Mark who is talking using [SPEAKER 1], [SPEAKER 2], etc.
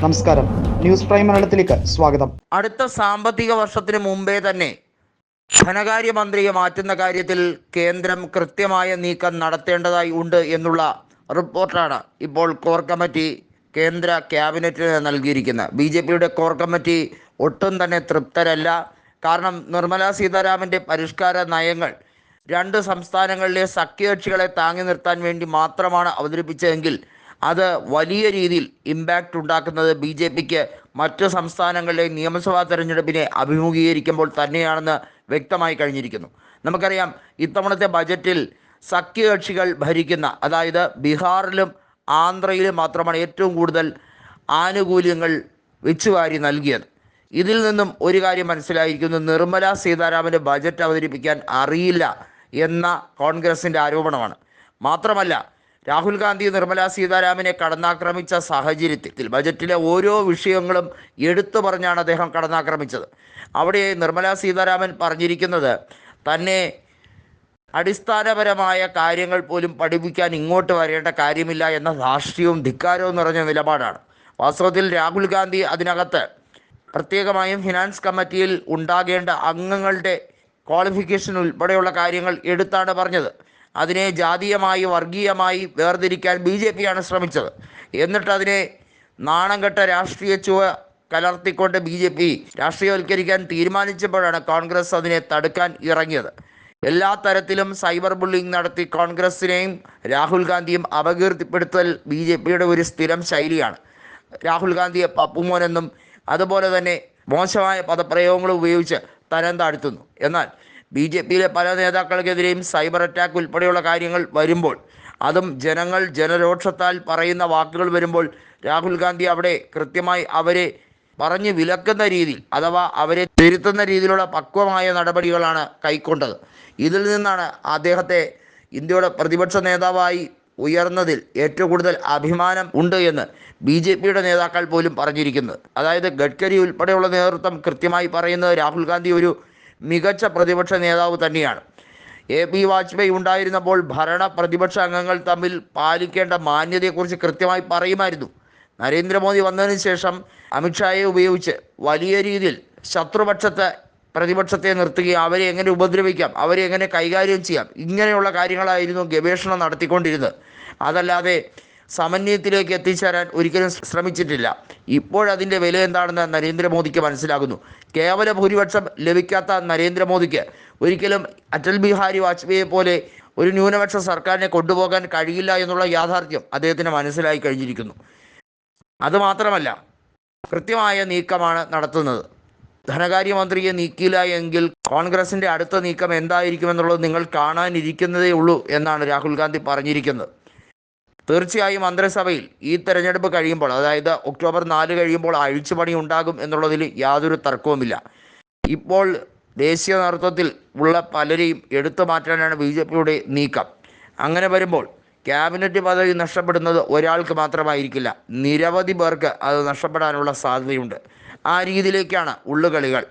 [SPEAKER 1] നമസ്കാരം. News prime മലയാളത്തിലേക്ക് സ്വാഗതം.
[SPEAKER 2] അടുത്ത സാമ്പത്തിക വർഷത്തിന് മുമ്പേ തന്നെ ധനകാര്യമന്ത്രിയെ മാറ്റുന്ന കാര്യത്തിൽ കേന്ദ്രം കൃത്യമായ നീക്കം നടത്തേണ്ടതായി ഉണ്ട് എന്നുള്ള റിപ്പോർട്ടാണ് ഇപ്പോൾ കോർ കമ്മിറ്റി കേന്ദ്ര ക്യാബിനറ്റിന് നൽകിയിരിക്കുന്നത്. ബി ജെ പിയുടെ കോർ കമ്മിറ്റി ഒട്ടും തന്നെ തൃപ്തരല്ല. കാരണം നിർമ്മലാ സീതാരാമന്റെ പരിഷ്കാര നയങ്ങൾ രണ്ട് സംസ്ഥാനങ്ങളിലെ സഖ്യകക്ഷികളെ താങ്ങി നിർത്താൻ വേണ്ടി മാത്രമാണ് അവതരിപ്പിച്ചതെങ്കിൽ അത് വലിയ രീതിയിൽ ഇമ്പാക്റ്റ് ഉണ്ടാക്കുന്നത് ബി ജെ പിക്ക് മറ്റ് സംസ്ഥാനങ്ങളിലെ നിയമസഭാ തെരഞ്ഞെടുപ്പിനെ അഭിമുഖീകരിക്കുമ്പോൾ തന്നെയാണെന്ന് വ്യക്തമായി കഴിഞ്ഞിരിക്കുന്നു. നമുക്കറിയാം ഇത്തവണത്തെ ബജറ്റിൽ സഖ്യകക്ഷികൾ ഭരിക്കുന്ന അതായത് ബീഹാറിലും ആന്ധ്രയിലും മാത്രമാണ് ഏറ്റവും കൂടുതൽ ആനുകൂല്യങ്ങൾ വെച്ചുവാരി നൽകിയത്. ഇതിൽ നിന്നും ഒരു കാര്യം മനസ്സിലായിരിക്കുന്നു നിർമ്മല സീതാരാമന് ബജറ്റ് അവതരിപ്പിക്കാൻ അറിയില്ല എന്ന കോൺഗ്രസിന്റെ ആരോപണമാണ്. മാത്രമല്ല രാഹുൽ ഗാന്ധി നിർമ്മല സീതാരാമനെ കടന്നാക്രമിച്ച സാഹചര്യത്തിൽ ബജറ്റിലെ ഓരോ വിഷയങ്ങളും എടുത്തു പറഞ്ഞാണ് അദ്ദേഹം കടന്നാക്രമിച്ചത്. അവിടെ നിർമ്മല സീതാരാമൻ പറഞ്ഞിരിക്കുന്നത് തന്നെ അടിസ്ഥാനപരമായ കാര്യങ്ങൾ പോലും പഠിപ്പിക്കാൻ ഇങ്ങോട്ട് വരേണ്ട കാര്യമില്ല എന്ന ധാർഷ്ട്യവും ധിക്കാരവും നിറഞ്ഞ നിലപാടാണ്. വാസ്തവത്തിൽ രാഹുൽ ഗാന്ധി അതിനകത്ത് പ്രത്യേകമായും ഫിനാൻസ് കമ്മിറ്റിയിൽ ഉണ്ടാകേണ്ട അംഗങ്ങളുടെ ക്വാളിഫിക്കേഷൻ ഉൾപ്പെടെയുള്ള കാര്യങ്ങൾ എടുത്താണ് പറഞ്ഞത്. അതിനെ ജാതീയമായി വർഗീയമായി വേർതിരിക്കാൻ ബി ജെ പിയാണ് ശ്രമിച്ചത്. എന്നിട്ട് അതിനെ നാണം കെട്ട രാഷ്ട്രീയ ചുവ കലർത്തിക്കൊണ്ട് ബി ജെ പി രാഷ്ട്രീയവൽക്കരിക്കാൻ തീരുമാനിച്ചപ്പോഴാണ് കോൺഗ്രസ് അതിനെ തടുക്കാൻ ഇറങ്ങിയത്. എല്ലാ തരത്തിലും സൈബർ ബുള്ളിംഗ് നടത്തി കോൺഗ്രസിനെയും രാഹുൽ ഗാന്ധിയും അപകീർത്തിപ്പെടുത്തൽ ബി ജെ പിയുടെ ഒരു സ്ഥിരം ശൈലിയാണ്. രാഹുൽ ഗാന്ധിയെ പപ്പുമോനെന്നും അതുപോലെ തന്നെ മോശമായ പദപ്രയോഗങ്ങൾ ഉപയോഗിച്ച് തരം താഴ്ത്തുന്നു. എന്നാൽ ബി ജെ പിയിലെ പല നേതാക്കൾക്കെതിരെയും സൈബർ അറ്റാക്ക് ഉൾപ്പെടെയുള്ള കാര്യങ്ങൾ വരുമ്പോൾ അതും ജനങ്ങൾ ജനരോക്ഷത്താൽ പറയുന്ന വാക്കുകൾ വരുമ്പോൾ രാഹുൽ ഗാന്ധി അവിടെ കൃത്യമായി അവരെ പറഞ്ഞ് വിലക്കുന്ന രീതിയിൽ അഥവാ അവരെ തിരുത്തുന്ന രീതിയിലുള്ള പക്വമായ നടപടികളാണ് കൈക്കൊണ്ടത്. ഇതിൽ നിന്നാണ് അദ്ദേഹത്തെ ഇന്ത്യയുടെ പ്രതിപക്ഷ നേതാവായി ഉയർന്നതിൽ ഏറ്റവും കൂടുതൽ അഭിമാനം ഉണ്ട് എന്ന് ബി ജെ പിയുടെ നേതാക്കൾ പോലും പറഞ്ഞിരിക്കുന്നത്. അതായത് ഗഡ്കരി ഉൾപ്പെടെയുള്ള നേതൃത്വം കൃത്യമായി പറയുന്നത് രാഹുൽ ഗാന്ധി ഒരു മികച്ച പ്രതിപക്ഷ നേതാവ് തന്നെയാണ്. എ പി വാജ്പേയി ഉണ്ടായിരുന്നപ്പോൾ ഭരണ പ്രതിപക്ഷ അംഗങ്ങൾ തമ്മിൽ പാലിക്കേണ്ട മാന്യതയെക്കുറിച്ച് കൃത്യമായി പറയുമായിരുന്നു. നരേന്ദ്രമോദി വന്നതിന് ശേഷം അമിത്ഷായെ ഉപയോഗിച്ച് വലിയ രീതിയിൽ ശത്രുപക്ഷത്തെ പ്രതിപക്ഷത്തെ നിർത്തുകയും അവരെ എങ്ങനെ ഉപദ്രവിക്കാം അവരെ എങ്ങനെ കൈകാര്യം ചെയ്യാം ഇങ്ങനെയുള്ള കാര്യങ്ങളായിരുന്നു ഗവേഷണം നടത്തിക്കൊണ്ടിരുന്നത്. അതല്ലാതെ സമന്വയത്തിലേക്ക് എത്തിച്ചേരാൻ ഒരിക്കലും ശ്രമിച്ചിട്ടില്ല. ഇപ്പോഴതിന്റെ വില എന്താണെന്ന് നരേന്ദ്രമോദിക്ക് മനസ്സിലാകുന്നു. കേവല ഭൂരിപക്ഷം ലഭിക്കാത്ത നരേന്ദ്രമോദിക്ക് ഒരിക്കലും അടൽ ബിഹാരി വാജ്പേയിയെ പോലെ ഒരു ന്യൂനപക്ഷ സർക്കാരിനെ കൊണ്ടുപോകാൻ കഴിയില്ല എന്നുള്ള യാഥാർത്ഥ്യം അദ്ദേഹത്തിന് മനസ്സിലായി കഴിഞ്ഞിരിക്കുന്നു. അതുമാത്രമല്ല കൃത്യമായ നീക്കമാണ് നടത്തുന്നത്. ധനകാര്യമന്ത്രിയെ നീക്കിയില്ല എങ്കിൽ കോൺഗ്രസിന്റെ അടുത്ത നീക്കം എന്തായിരിക്കുമെന്നുള്ളത് നിങ്ങൾ കാണാനിരിക്കുന്നതേ ഉള്ളൂ എന്നാണ് രാഹുൽ ഗാന്ധി പറഞ്ഞിരിക്കുന്നത്. തീർച്ചയായും മന്ത്രിസഭയിൽ ഈ തെരഞ്ഞെടുപ്പ് കഴിയുമ്പോൾ അതായത് ഒക്ടോബർ നാല് കഴിയുമ്പോൾ അഴിച്ചുപണി ഉണ്ടാകും എന്നുള്ളതിൽ യാതൊരു തർക്കവുമില്ല. ഇപ്പോൾ ദേശീയ നേതൃത്വത്തിൽ ഉള്ള പലരെയും എടുത്തു മാറ്റാനാണ് ബി ജെ പിയുടെ നീക്കം. അങ്ങനെ വരുമ്പോൾ ക്യാബിനറ്റ് പദവി നഷ്ടപ്പെടുന്നത് ഒരാൾക്ക് മാത്രമായിരിക്കില്ല. നിരവധി പേർക്ക് അത് നഷ്ടപ്പെടാനുള്ള സാധ്യതയുണ്ട്. ആ രീതിയിലേക്കാണ് ഉള്ളുകളികൾ